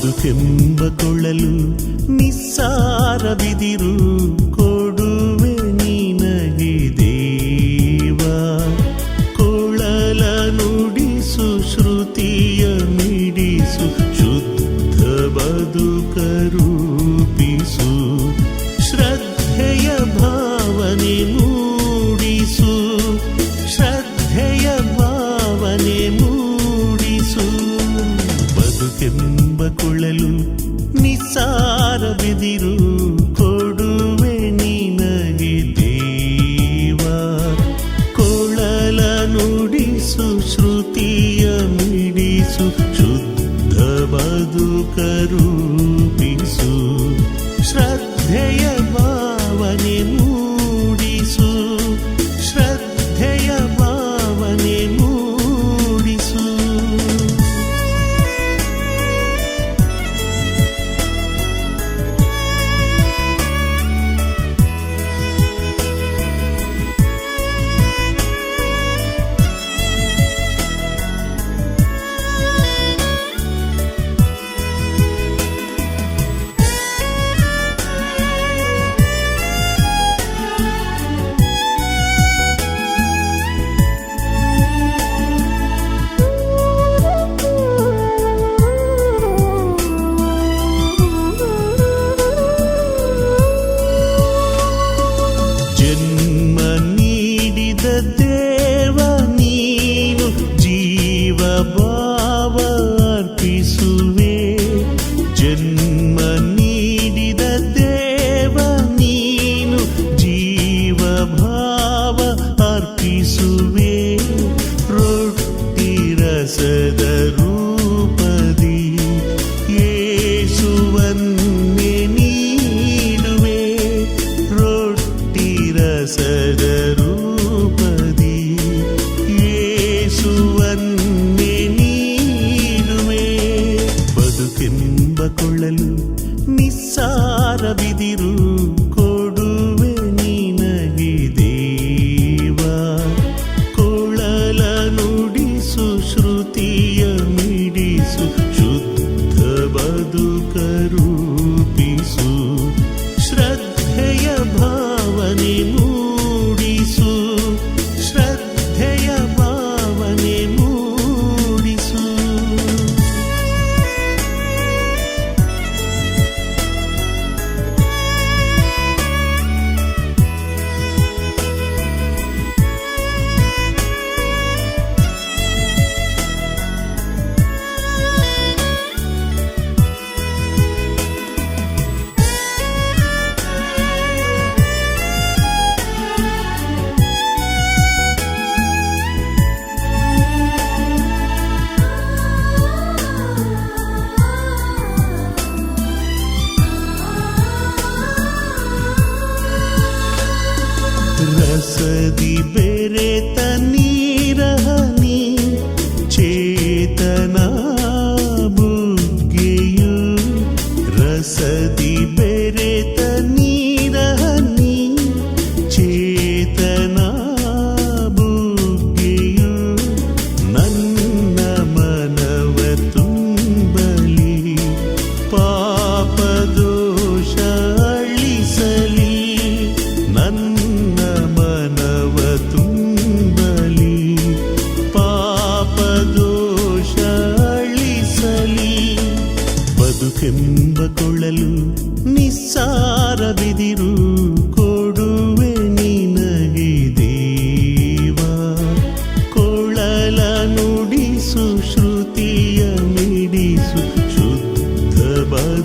ಬದುಕೆಂಬ ಕೊಳಲು ನಿಸ್ಸಾರವಿದಿರು ಕೋ ಮೊದಲು ನಿಸಾರ ಬೆದಿರು ಕೊಡುವೆ ನಿನಗೆ ದೇವ. ಕೊಳಲ ನುಡಿಸು ಶ್ರುತಿಯ ಮಿಡಿಸು ಶುದ್ಧ ಬದುಕರು இசுவே ரொட்டி ரச பிரதிபே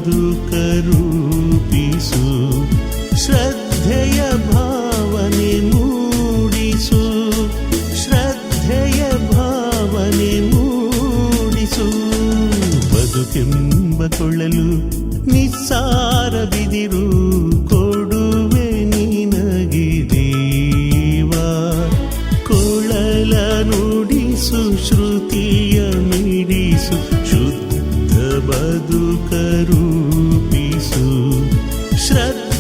ಬದುಕರೂಪಿಸು. ಶ್ರದ್ಧೆಯ ಭಾವನೆ ಮೂಡಿಸು. ಶ್ರದ್ಧೆಯ ಭಾವನೆ ಮೂಡಿಸು. ಬದುಕೆಂಬ ಕೊಳ್ಳಲು ನಿಸ್ಸಾರ ಬಿದಿರು ಕೊಡುವೆ ನೀನಗಿದೀವಾ ಕೊಳಲ ನುಡಿಸು, ಶ್ರುತಿಯ ಮಿಡಿಸು. ಶುದ್ಧ ಬದುಕರು hasret.